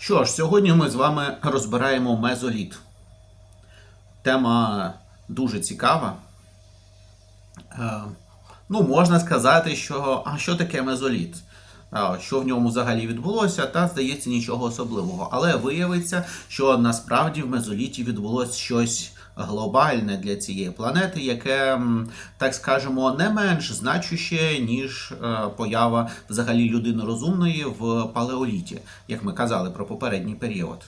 Що ж, сьогодні ми з вами розбираємо мезоліт. Тема дуже цікава. Е, ну, можна сказати, що а що таке мезоліт? Е, Що в ньому взагалі відбулося, та здається нічого особливого. Але виявиться, що насправді в мезоліті відбулося щось глобальне для цієї планети, яке, так скажемо, не менш значуще, ніж е, поява взагалі людини розумної в палеоліті, як ми казали про попередній період.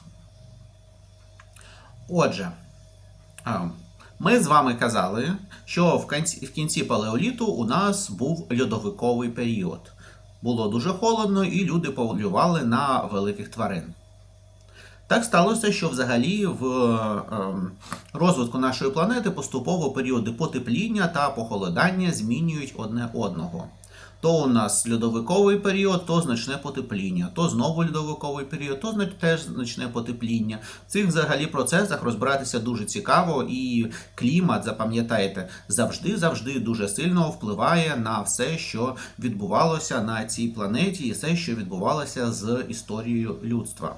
Отже, ми з вами казали, що в кінці, в кінці палеоліту у нас був льодовиковий період. Було дуже холодно, і люди полювали на великих тварин. Так сталося, що взагалі в ем, розвитку нашої планети поступово періоди потепління та похолодання змінюють одне одного. То у нас льодовиковий період, то значне потепління, то знову льодовиковий період, то теж значне потепління. В цих взагалі процесах розбиратися дуже цікаво, і клімат, запам'ятайте, завжди завжди дуже сильно впливає на все, що відбувалося на цій планеті, і все, що відбувалося з історією людства.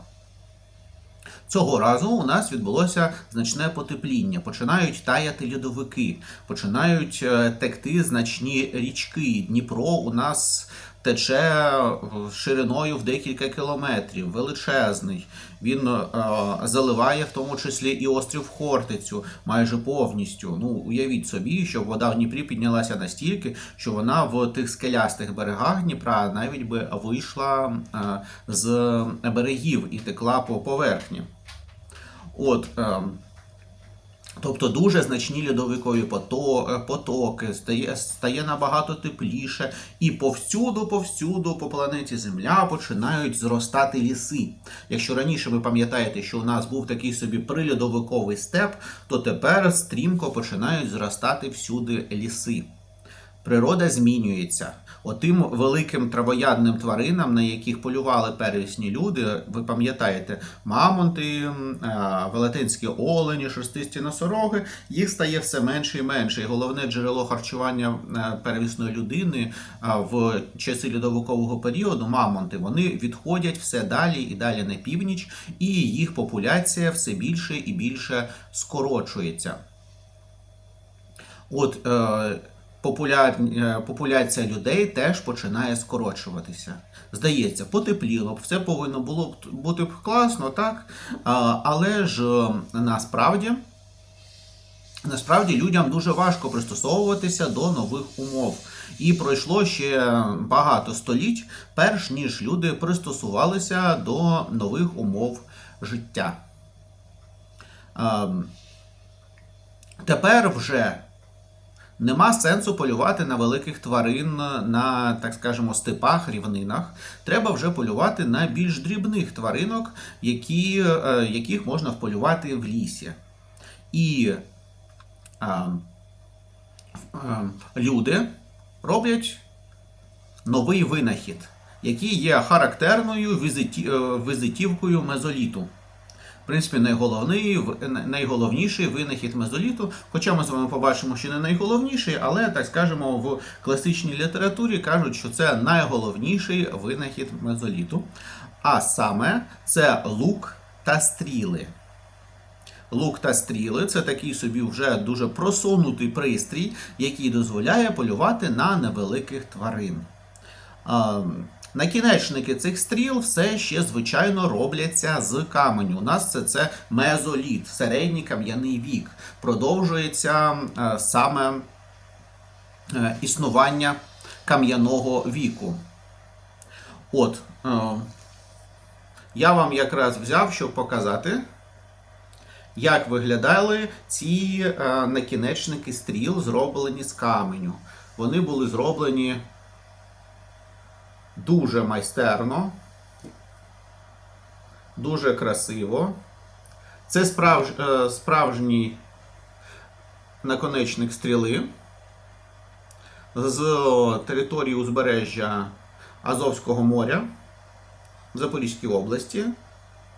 Цього разу у нас відбулося значне потепління. Починають таяти льодовики, починають е, текти значні річки. Дніпро у нас тече е, шириною в декілька кілометрів, величезний. Він е, заливає в тому числі і острів Хортицю майже повністю. Ну, уявіть собі, що вода в Дніпрі піднялася настільки, що вона в тих скелястих берегах Дніпра навіть би вийшла е, з берегів і текла по поверхні. От, ем, тобто дуже значні льодовикові е, потоки, стає, стає набагато тепліше, і повсюду, повсюду по планеті Земля починають зростати ліси. Якщо раніше ви пам'ятаєте, що у нас був такий собі прильодовиковий степ, то тепер стрімко починають зростати всюди ліси. Природа змінюється. Отим великим травоядним тваринам, на яких полювали первісні люди, ви пам'ятаєте, мамонти, велетенські олені, шерстисті носороги, їх стає все менше і менше. І головне джерело харчування е, первісної людини в часи льодовикового періоду, мамонти, вони відходять все далі і далі на північ, і їх популяція все більше і більше скорочується. От е, популя... е, популяція людей теж починає скорочуватися. Здається, потепліло б, все повинно було б бути б класно, так? Але ж е, насправді. Насправді людям дуже важко пристосовуватися до нових умов. І пройшло ще багато століть, перш ніж люди пристосувалися до нових умов життя. Ем, Тепер вже нема сенсу полювати на великих тварин на, так скажемо, степах, рівнинах. Треба вже полювати на більш дрібних тваринок, які, е, яких можна вполювати в лісі. І а, а, люди роблять новий винахід, який є характерною візиті, е, візитівкою мезоліту. В принципі, найголовний, найголовніший винахід мезоліту, хоча ми з вами побачимо, що не найголовніший, але так скажемо, в класичній літературі кажуть, що це найголовніший винахід мезоліту. А саме це лук та стріли. Лук та стріли це такий собі вже дуже просунутий пристрій, який дозволяє полювати на невеликих тварин. Накінечники цих стріл все ще, звичайно, робляться з каменю. У нас це, це мезоліт, середній кам'яний вік. Продовжується е, саме е, існування кам'яного віку. От, е, я вам якраз взяв, щоб показати, як виглядали ці е, накінечники стріл, зроблені з каменю. Вони були зроблені дуже майстерно, дуже красиво. Це справж, е, справжній наконечник стріли з території узбережжя Азовського моря в Запорізькій області.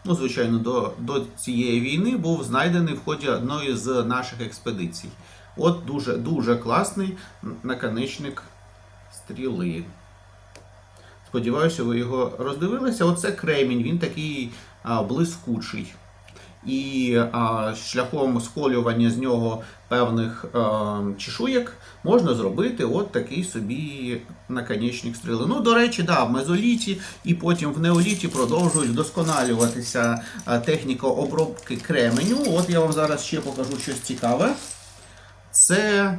Ну, звичайно, до, до цієї війни був знайдений в ході одної з наших експедицій. От дуже, дуже класний наконечник стріли. Сподіваюся, ви його роздивилися. Оце кремінь, він такий а, блискучий. І а, шляхом сколювання з нього певних а, чешуєк можна зробити от такий собі наконечник стріли. Ну, до речі, да, в мезоліті і потім в неоліті продовжують вдосконалюватися техніка обробки кременю. От я вам зараз ще покажу щось цікаве. Це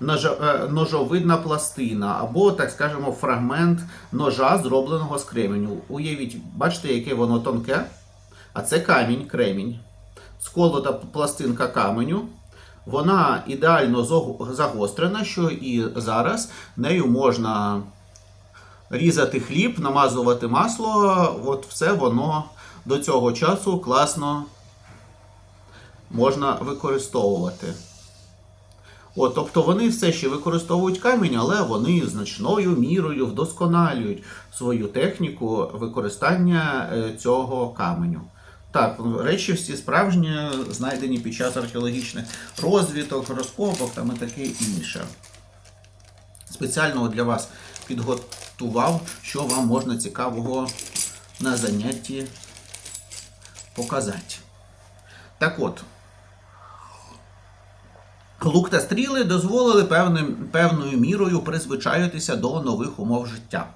ножовидна пластина, або, так скажемо, фрагмент ножа, зробленого з кременю. Уявіть, бачите, яке воно тонке? А це камінь, кремінь. Сколота пластинка каменю. Вона ідеально загострена, що і зараз нею можна різати хліб, намазувати масло. От все воно до цього часу класно можна використовувати. От, тобто вони все ще використовують камінь, але вони значною мірою вдосконалюють свою техніку використання е, цього каменю. Так, речі всі справжні, знайдені під час археологічних розвідок, розкопок там і таке інше. Спеціально для вас підготував, що вам можна цікавого на занятті показати. Так от, Лук та стріли дозволили певним, певною мірою призвичаюватися до нових умов життя.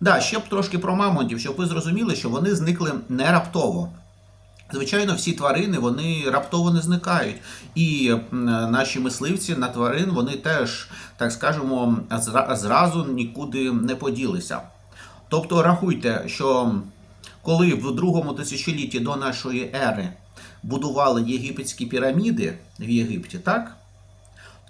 Да, ще б трошки про мамонтів, щоб ви зрозуміли, що вони зникли не раптово. Звичайно, всі тварини вони раптово не зникають. І наші мисливці на тварин вони теж, так скажемо, зразу нікуди не поділися. Тобто рахуйте, що коли в другому тисячолітті до нашої ери будували єгипетські піраміди в Єгипті, так?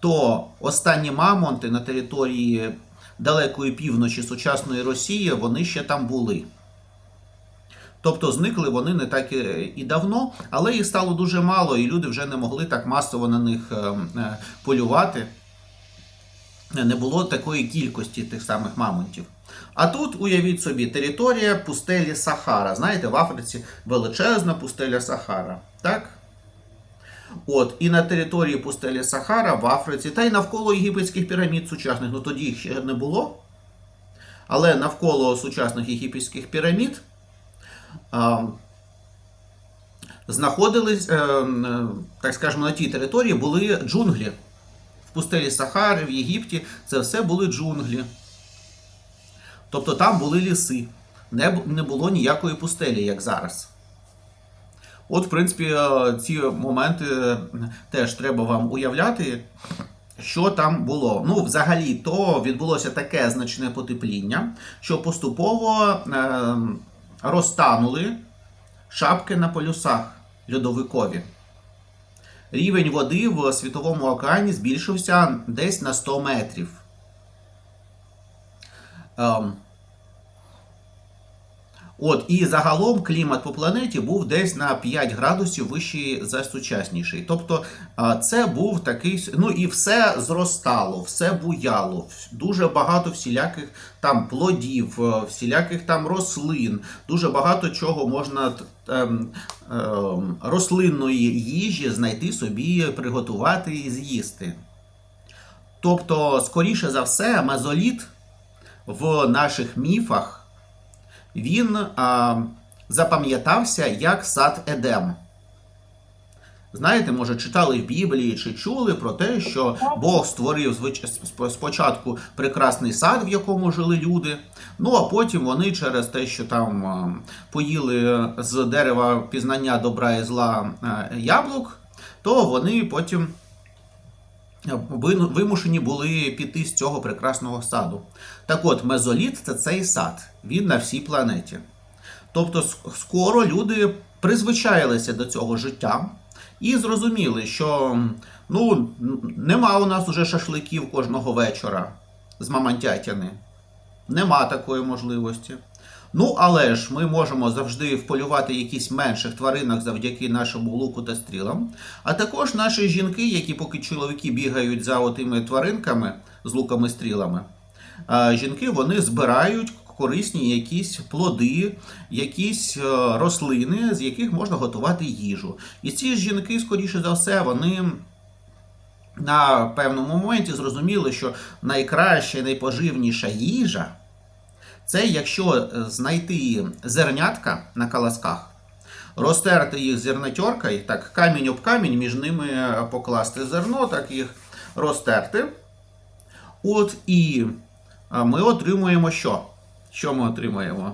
То останні мамонти на території далекої півночі сучасної Росії вони ще там були. Тобто зникли вони не так і- давно, але їх стало дуже мало, і люди вже не могли так масово на них е, е, полювати. Не було такої кількості тих самих мамонтів. А тут, уявіть собі, територія пустелі Сахара. Знаєте, в Африці величезна пустеля Сахара. Так? От, і на території пустелі Сахара в Африці, та й навколо єгипетських пірамід сучасних, ну тоді їх ще не було. Але навколо сучасних єгипетських пірамід а, знаходились, е, е, так скажемо, на тій території були джунглі. В пустелі Сахари, в Єгипті це все були джунглі. Тобто там були ліси. Не було ніякої пустелі, як зараз. От, в принципі, е, ці моменти теж треба вам уявляти, що там було. Ну, взагалі, то відбулося таке значне потепління, що поступово е, розтанули шапки на полюсах льодовикові. Рівень води в Світовому океані збільшився десь на 100 метрів. От, і загалом клімат по планеті був десь на 5 градусів вищий за сучасніший. Тобто це був такий. Ну і все зростало, все буяло, дуже багато всіляких там плодів, е, всіляких там рослин, дуже багато чого можна ем, ем, рослинної їжі знайти собі, приготувати і з'їсти. Тобто, скоріше за все, мезоліт в наших міфах він а, запам'ятався як сад Едем. Знаєте, може, читали в Біблії чи чули про те, що Бог створив спочатку прекрасний сад, в якому жили люди. Ну а потім вони через те, що там поїли з дерева пізнання добра і зла яблук, то вони потім вимушені були піти з цього прекрасного саду. Так от, мезоліт це цей сад, він на всій планеті. Тобто, скоро люди призвичаїлися до цього життя і зрозуміли, що ну, нема у нас уже шашликів кожного вечора з мамонтятини. Нема такої можливості. Ну, але ж ми можемо завжди вполювати якісь менших тваринок завдяки нашому луку та стрілам. А також наші жінки, які поки чоловіки бігають за отими тваринками з луками стрілами, жінки вони збирають корисні якісь плоди, якісь е, рослини, з яких можна готувати їжу. І ці жінки, скоріше за все, вони на певному моменті зрозуміли, що найкраща, і найпоживніша їжа Це якщо е, знайти зернятка на колосках, розтерти їх зернотеркою, так камінь об камінь, між ними е, покласти зерно, так їх розтерти. От і е, ми отримуємо що? Що ми отримуємо?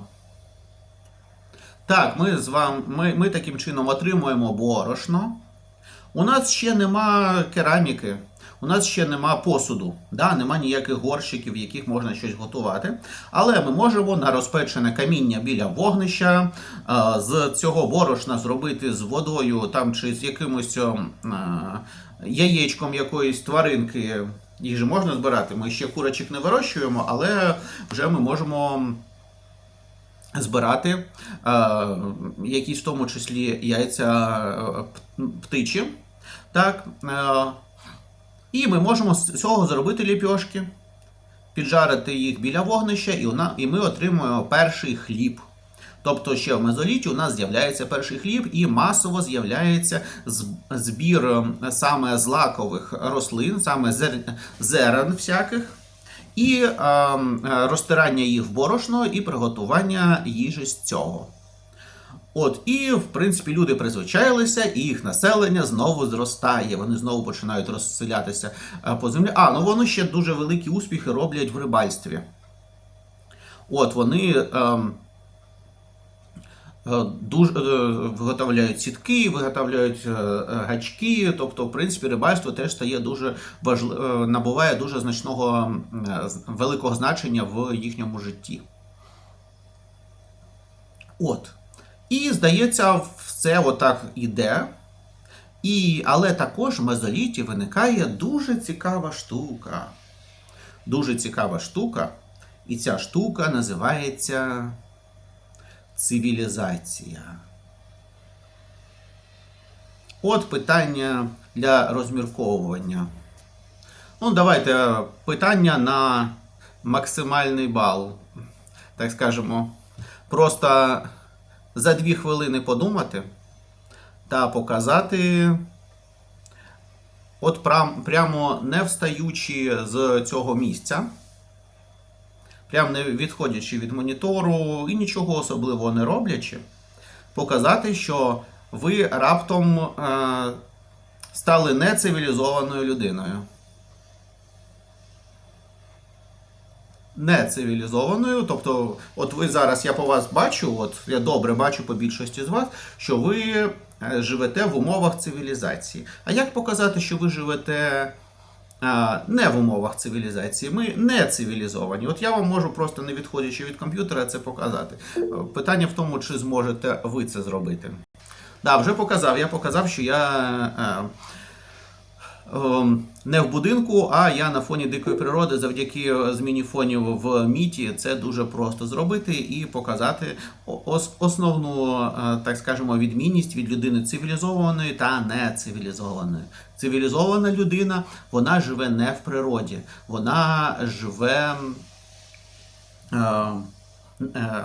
Так, ми з вами, ми, ми таким чином отримуємо борошно. У нас ще нема кераміки, у нас ще нема посуду, да? нема ніяких горщиків, в яких можна щось готувати. Але ми можемо на розпечене каміння біля вогнища е, з цього борошна зробити з водою там, чи з якимось е, яєчком якоїсь тваринки. Їх же можна збирати. Ми ще курочок не вирощуємо, але вже ми можемо збирати е, якісь в тому числі яйця е, птичі. Так, е, і ми можемо з цього зробити ліпьошки, піджарити їх біля вогнища, і, ми отримуємо перший хліб. Тобто ще в мезоліті у нас з'являється перший хліб і масово з'являється збір е, саме злакових рослин, саме зер- зерен всяких, і е, е, розтирання їх в борошно і приготування їжі з цього. От, і в принципі люди призвичаїлися, і їх населення знову зростає. Вони знову починають розселятися е, по землі. А, ну вони ще дуже великі успіхи роблять в рибальстві. От вони. ем, е, Дуже виготовляють сітки, виготовляють е, гачки. Тобто, в принципі, рибальство теж стає дуже важливо, набуває дуже значного великого значення в їхньому житті. От. І здається, все отак іде. І, але також в мезоліті виникає дуже цікава штука. Дуже цікава штука. І ця штука називається цивілізація. От питання для розмірковування. Ну, давайте питання на максимальний бал. Так скажемо, просто за дві хвилини подумати та показати, от прям, прямо не встаючи з цього місця, прямо не відходячи від монітору і нічого особливого не роблячи, показати, що ви раптом е, стали нецивілізованою людиною. Нецивілізованою, тобто, от ви зараз, я по вас бачу, от я добре бачу по більшості з вас, що ви е, живете в умовах цивілізації. А як показати, що ви живете не в умовах цивілізації? Ми не цивілізовані. От я вам можу просто не відходячи від комп'ютера це показати. Е, Питання в тому, чи зможете ви це зробити. Да, вже показав. Я показав, що я. Е, Ем, не в будинку, а я на фоні дикої природи завдяки зміні фонів в міті це дуже просто зробити і показати основну, е, так скажемо, відмінність від людини цивілізованої та нецивілізованої. Цивілізована людина вона живе не в природі, вона живе. е, е,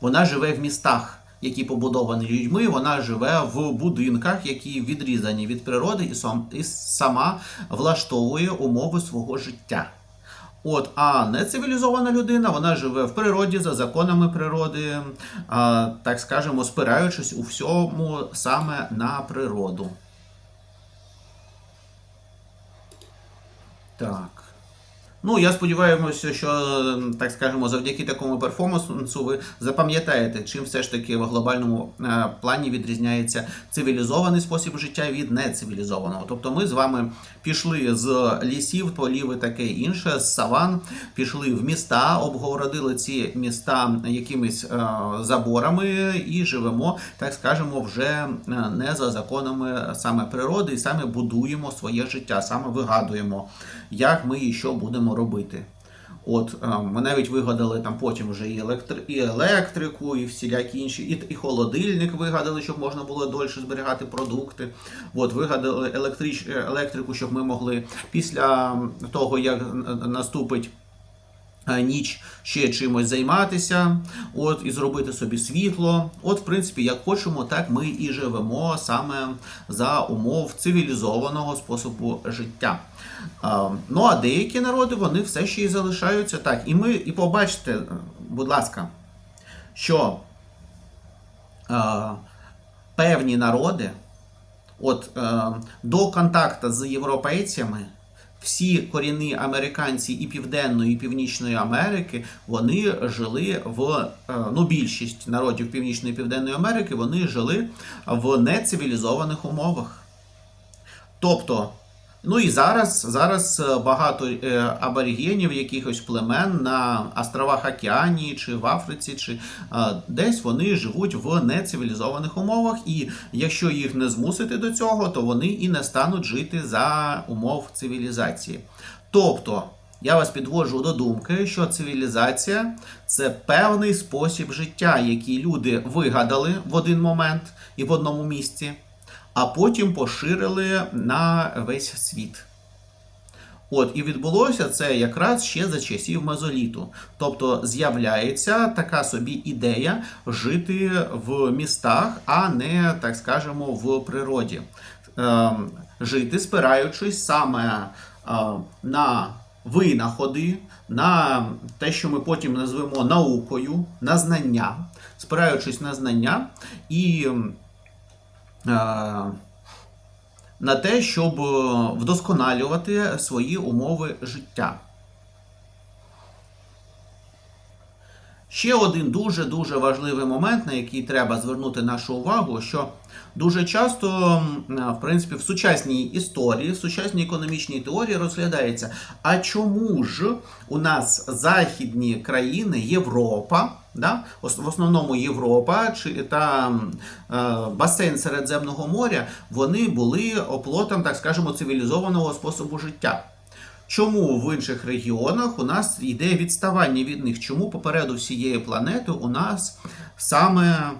Вона живе в містах, які побудовані людьми. Вона живе в будинках, які відрізані від природи, і сам і сама влаштовує умови свого життя. От, а нецивілізована людина, вона живе в природі за законами природи, а, так скажемо, спираючись у всьому саме на природу. Так. Ну, я сподіваюся, що, так скажемо, завдяки такому перформансу ви запам'ятаєте, чим все ж таки в глобальному е, плані відрізняється цивілізований спосіб життя від нецивілізованого. Тобто ми з вами пішли з лісів, полів і таке інше, з саван, пішли в міста, обгородили ці міста якимись е, заборами і живемо, так скажемо, вже е, не за законами саме природи, і саме будуємо своє життя, саме вигадуємо, як ми і що будемо робити. От е, ми навіть вигадали там потім вже і, електри... і електрику, і всілякі інші, і, і холодильник вигадали, щоб можна було дольше зберігати продукти. От вигадали електрич... електрику, щоб ми могли після того, як наступить е, ніч ще чимось займатися, от і зробити собі світло. От, в принципі, як хочемо, так ми і живемо саме за умов цивілізованого способу життя. А, Ну а деякі народи вони все ще і залишаються так. І ми і побачите, е, будь ласка, що е, певні народи, от е, до контакту з європейцями, всі корінні американці і Південної, і Північної Америки, вони жили в е, ну, більшість народів Північної і Південної Америки, вони жили в нецивілізованих умовах. Тобто, ну і зараз, зараз е, багато е, аборигенів, якихось племен на островах Океанії чи в Африці, чи е, десь вони живуть в нецивілізованих умовах, і якщо їх не змусити до цього, то вони і не стануть жити за умов цивілізації. Тобто, я вас підводжу до думки, що цивілізація це певний спосіб життя, який люди вигадали в один момент і в одному місці а потім поширили на весь світ. От, і відбулося це якраз ще за часів мезоліту. Тобто з'являється така собі ідея жити в містах, а не, так скажемо, в природі. Ем, жити, спираючись саме е, на винаходи, на те, що ми потім назвемо наукою, на знання, спираючись на знання і на те, щоб е, вдосконалювати свої умови життя. Ще один дуже-дуже важливий момент, на який треба звернути нашу увагу, що дуже часто, в принципі, в сучасній історії, в сучасній економічній теорії розглядається, а чому ж у нас західні країни, Європа, да, в основному Європа чи та е, басейн Середземного моря, вони були оплотом, так скажемо, цивілізованого способу життя. Чому в інших регіонах у нас йде відставання від них? Чому попереду всієї планети у нас саме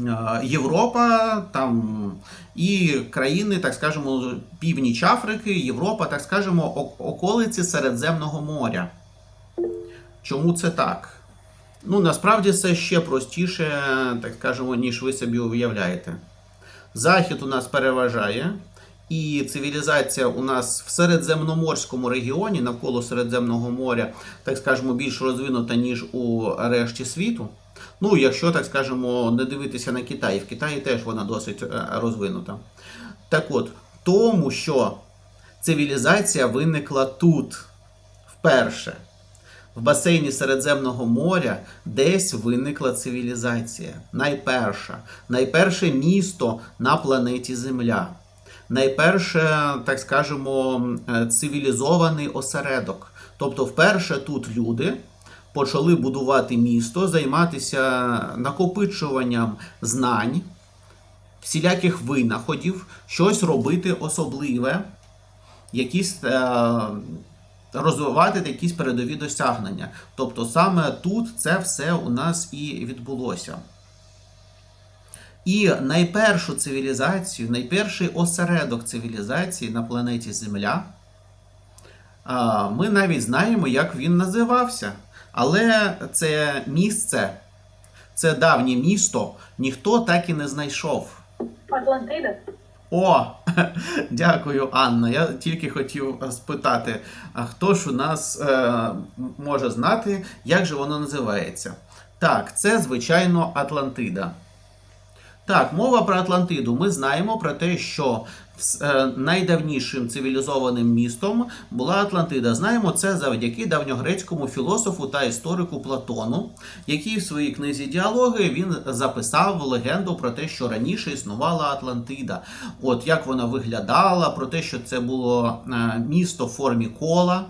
е, Європа там і країни, так скажемо, північ Африки, Європа, так скажемо, ок- околиці Середземного моря? Чому це так? Ну, насправді це ще простіше, так скажемо, ніж ви собі уявляєте. Захід у нас переважає, і цивілізація у нас в Середземноморському регіоні, навколо Середземного моря, так скажемо, більш розвинута, ніж у решті світу. Ну, якщо, так скажемо, не дивитися на Китай, в Китаї теж вона досить е, розвинута. Так от, тому що цивілізація виникла тут вперше. В басейні Середземного моря десь виникла цивілізація. Найперша. Найперше місто на планеті Земля. Найперше, так скажемо, е, цивілізований осередок. Тобто, вперше тут люди почали будувати місто, займатися накопичуванням знань, всіляких винаходів, щось робити особливе, якісь. Е- розвивати якісь передові досягнення. Тобто саме тут це все у нас і відбулося. І найпершу цивілізацію, найперший осередок цивілізації на планеті Земля, ми навіть знаємо, як він називався. Але це місце, це давнє місто, ніхто так і не знайшов. Атлантида. О, дякую, Анна. Я тільки хотів спитати, а хто ж у нас е, може знати, як же воно називається? Так, це, звичайно, Атлантида. Так, мова про Атлантиду. Ми знаємо про те, що найдавнішим цивілізованим містом була Атлантида. Знаємо це завдяки давньогрецькому філософу та історику Платону, який в своїй книзі діалоги він записав легенду про те, що раніше існувала Атлантида. От як вона виглядала, про те, що це було е, місто в формі кола,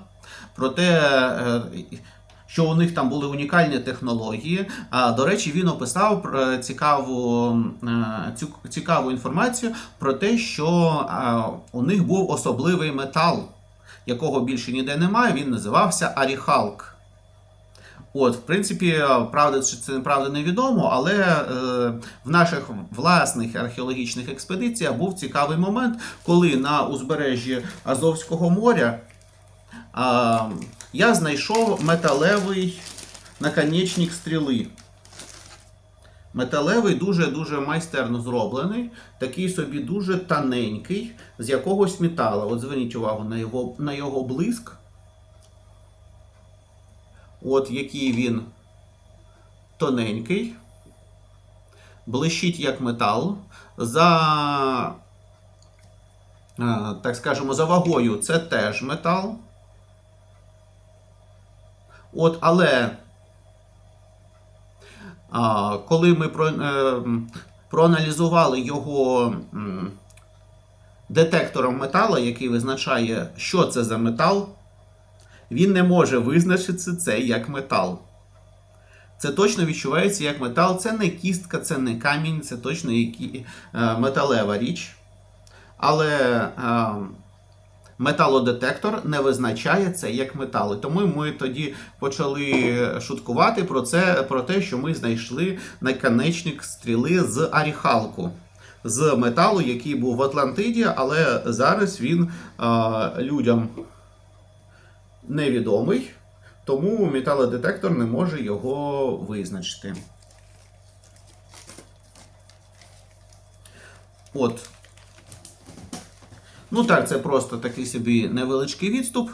про те. Е, що у них там були унікальні технології. А до речі, він описав е, цікаву, е, цікаву інформацію про те, що е, у них був особливий метал, якого більше ніде немає. Він називався Аріхалк. От, в принципі, е, правда чи це неправда невідомо, але е, в наших власних археологічних експедиціях був цікавий момент, коли на узбережжі Азовського моря. А, я знайшов металевий наконечник стріли. Металевий дуже-дуже майстерно зроблений, такий собі дуже тоненький, з якогось металу. От зверніть увагу на його, на його блиск. От який він тоненький, блищить як метал. За, е, так скажемо, за вагою це теж метал. От, але а, коли ми про, е, проаналізували його м, детектором металу, який визначає, що це за метал, він не може визначити це як метал. Це точно відчувається як метал. Це не кістка, це не камінь, це точно які, е, металева річ. Але е, металодетектор не визначає це як метал. Тому ми тоді почали шуткувати про це, про те, що ми знайшли наконечник стріли з аріхалку. З металу, який був в Атлантиді, але зараз він е, людям невідомий, тому металодетектор не може його визначити. От. Ну так, це просто такий собі невеличкий відступ.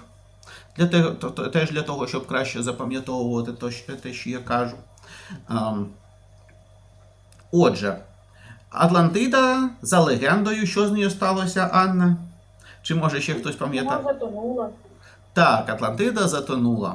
Для те, то- то- теж для того, щоб краще запам'ятовувати те, що я кажу. Ем, Отже, Атлантида за легендою, що з нею сталося, Анна? Чи може ще хтось пам'ятає? Вона затонула. Так, Атлантида затонула.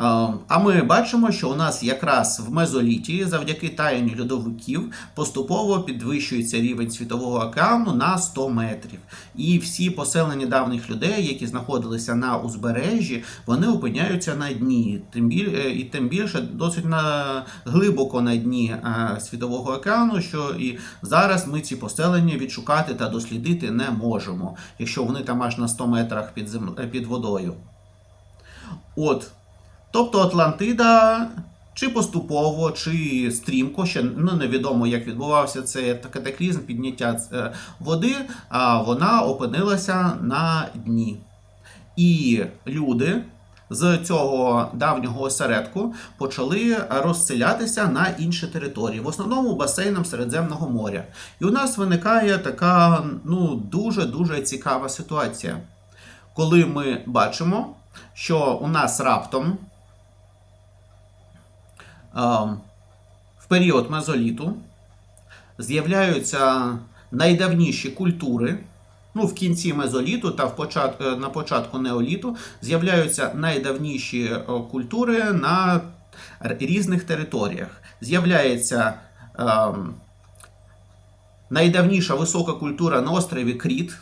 Ем, А ми бачимо, що у нас якраз в мезоліті, завдяки таянню льодовиків, поступово підвищується рівень світового океану на 100 метрів. І всі поселення давніх людей, які знаходилися на узбережжі, вони опиняються на дні. Тим біль... е, І тим більше досить на... глибоко на дні е, світового океану, що і зараз ми ці поселення відшукати та дослідити не можемо, якщо вони там аж на 100 метрах під, зем... під водою. От. Тобто Атлантида чи поступово, чи стрімко, ще ну, невідомо, як відбувався цей катаклізм підняття е, води, а вона опинилася на дні. І люди з цього давнього осередку почали розселятися на інші території, в основному басейном Середземного моря. І у нас виникає така ну, дуже-дуже цікава ситуація, коли ми бачимо, що у нас раптом в період мезоліту з'являються найдавніші культури. Ну, в кінці мезоліту та в почат, е, на початку неоліту з'являються найдавніші е, культури на різних територіях. З'являється ем, найдавніша висока культура на острові Кріт.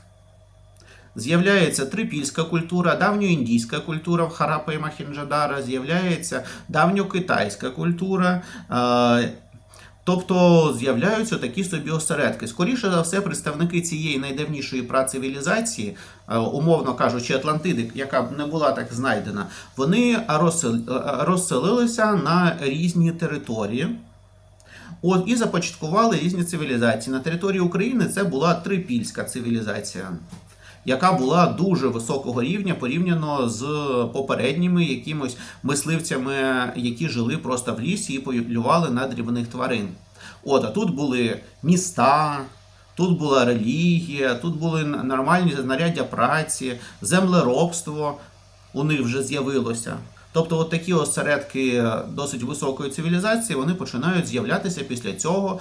З'являється трипільська культура, давньоіндійська культура в Харапа і Махінджадара, з'являється давньокитайська культура. Е, Тобто з'являються такі собі осередки. Скоріше за все, представники цієї найдавнішої працивілізації, е, умовно кажучи, Атлантиди, яка б не була так знайдена, вони е, розселилися на різні території. От, і започаткували різні цивілізації. На території України це була трипільська цивілізація, яка була дуже високого рівня порівняно з попередніми якимось мисливцями, які жили просто в лісі і полювали на дрібних тварин. От, а тут були міста, тут була релігія, тут були нормальні знаряддя праці, землеробство у них вже з'явилося. Тобто, от такі осередки досить високої цивілізації вони починають з'являтися після цього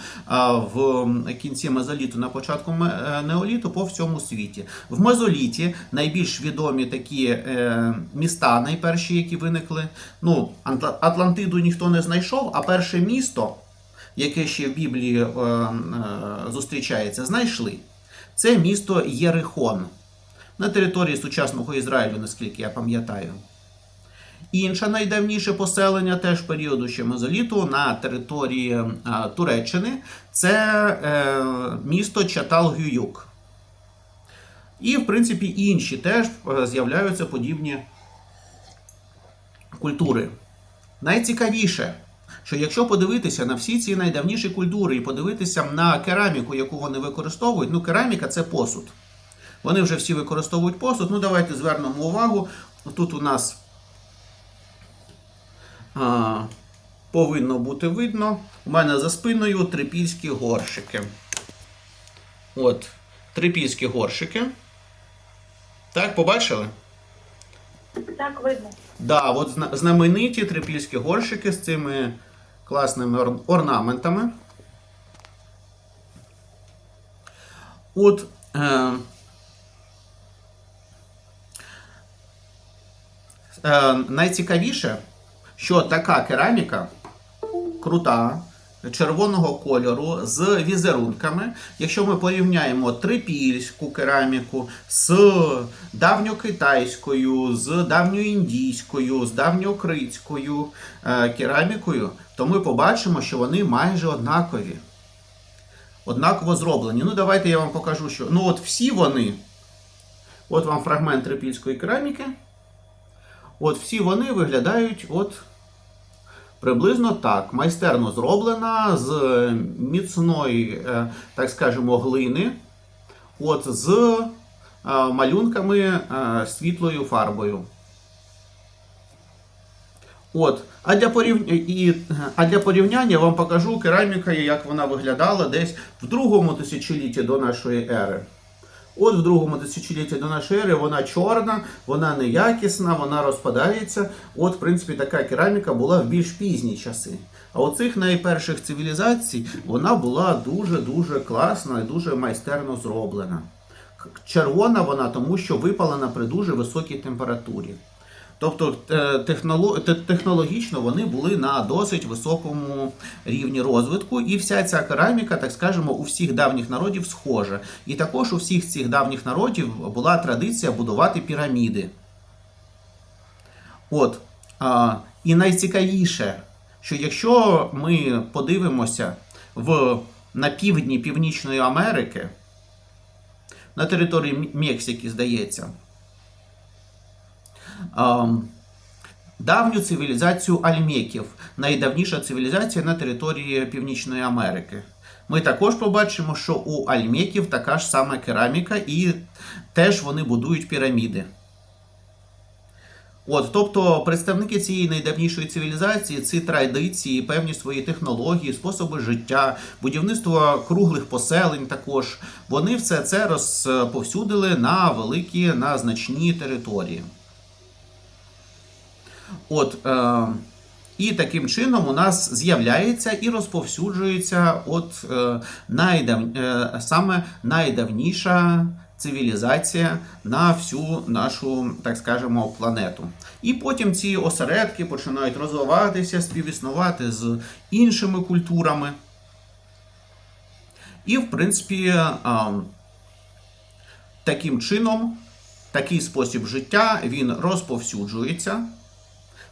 в кінці мезоліту, на початку е, неоліту по всьому світі. В мезоліті найбільш відомі такі е, міста, найперші, які виникли. Ну, Атлантиду ніхто не знайшов, а перше місто, яке ще в Біблії е, зустрічається, знайшли. Це місто Єрихон на території сучасного Ізраїлю, наскільки я пам'ятаю. Інше найдавніше поселення теж періоду ще мезоліту на території е, Туреччини це е, місто Чатал-Гююк. І, в принципі, інші теж е, з'являються подібні культури. Найцікавіше, що якщо подивитися на всі ці найдавніші культури і подивитися на кераміку, яку вони використовують, ну кераміка це посуд. Вони вже всі використовують посуд. Ну, давайте звернемо увагу. Тут у нас а, повинно бути видно. У мене за спиною трипільські горщики. От, трипільські горщики. Так, побачили? Так, видно. Да, от знамениті трипільські горщики з цими класними ор- орнаментами. От. Е, е, найцікавіше, що така кераміка крута, червоного кольору з візерунками. Якщо ми порівняємо трипільську кераміку з давньокитайською, з давньоіндійською, з давньокритською е, керамікою, то ми побачимо, що вони майже однакові. Однаково зроблені. Ну, давайте я вам покажу, що. Ну, от всі вони. От вам фрагмент трипільської кераміки. От всі вони виглядають от приблизно так. Майстерно зроблена з міцної, е, так скажемо, глини, от з е, малюнками е, світлою фарбою. От. А для, порівня... і... а для порівняння вам покажу кераміка, як вона виглядала десь в другому тисячолітті до нашої ери. От в другому тисячолітті до нашої ери вона чорна, вона неякісна, вона розпадається. От, в принципі, така кераміка була в більш пізні часи. А у цих найперших цивілізацій вона була дуже-дуже класна і дуже майстерно зроблена. Червона вона, тому що випалена при дуже високій температурі. Тобто е, техноло- те- технологічно вони були на досить високому рівні розвитку, і вся ця кераміка, так скажемо, у всіх давніх народів схожа. І також у всіх цих давніх народів була традиція будувати піраміди. От. І найцікавіше, що якщо ми подивимося в, на півдні Північної Америки, на території Мексики, здається, давню цивілізацію альмеків, найдавніша цивілізація на території Північної Америки. Ми також побачимо, що у альмеків така ж сама кераміка, і теж вони будують піраміди. От, тобто представники цієї найдавнішої цивілізації, ці традиції, певні свої технології, способи життя, будівництво круглих поселень також, вони все це розповсюдили на великі, на значні території. От, е, і таким чином у нас з'являється і розповсюджується от, е, найдав, е, саме найдавніша цивілізація на всю нашу, так скажемо, планету. І потім ці осередки починають розвиватися, співіснувати з іншими культурами. І, в принципі, а, таким чином, такий спосіб життя він розповсюджується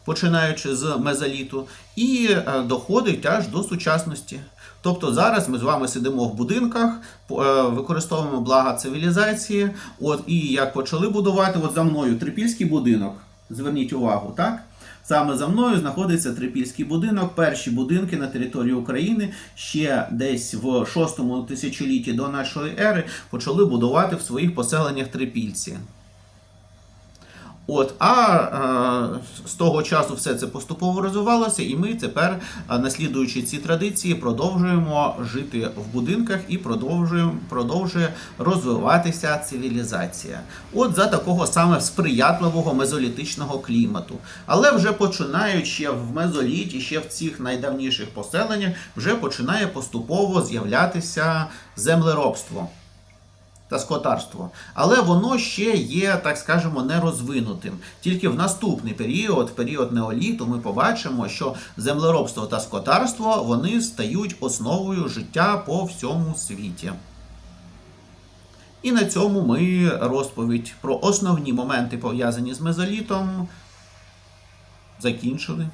починаючи з мезоліту, і е, доходить аж до сучасності. Тобто зараз ми з вами сидимо в будинках, е, використовуємо блага цивілізації. От і як почали будувати, от за мною трипільський будинок. Зверніть увагу, так? Саме за мною знаходиться трипільський будинок. Перші будинки на території України ще десь в 6 тисячолітті до нашої ери почали будувати в своїх поселеннях трипільці. От, а е, з того часу все це поступово розвивалося, і ми тепер, е, наслідуючи ці традиції, продовжуємо жити в будинках і продовжуємо продовжує розвиватися цивілізація. От за такого саме сприятливого мезолітичного клімату. Але вже починаючи в мезоліті, ще в цих найдавніших поселеннях, вже починає поступово з'являтися землеробство та скотарство. Але воно ще є, так скажемо, нерозвинутим. Тільки в наступний період, в період неоліту, ми побачимо, що землеробство та скотарство вони стають основою життя по всьому світі. І на цьому ми розповідь про основні моменти, пов'язані з мезолітом, закінчили.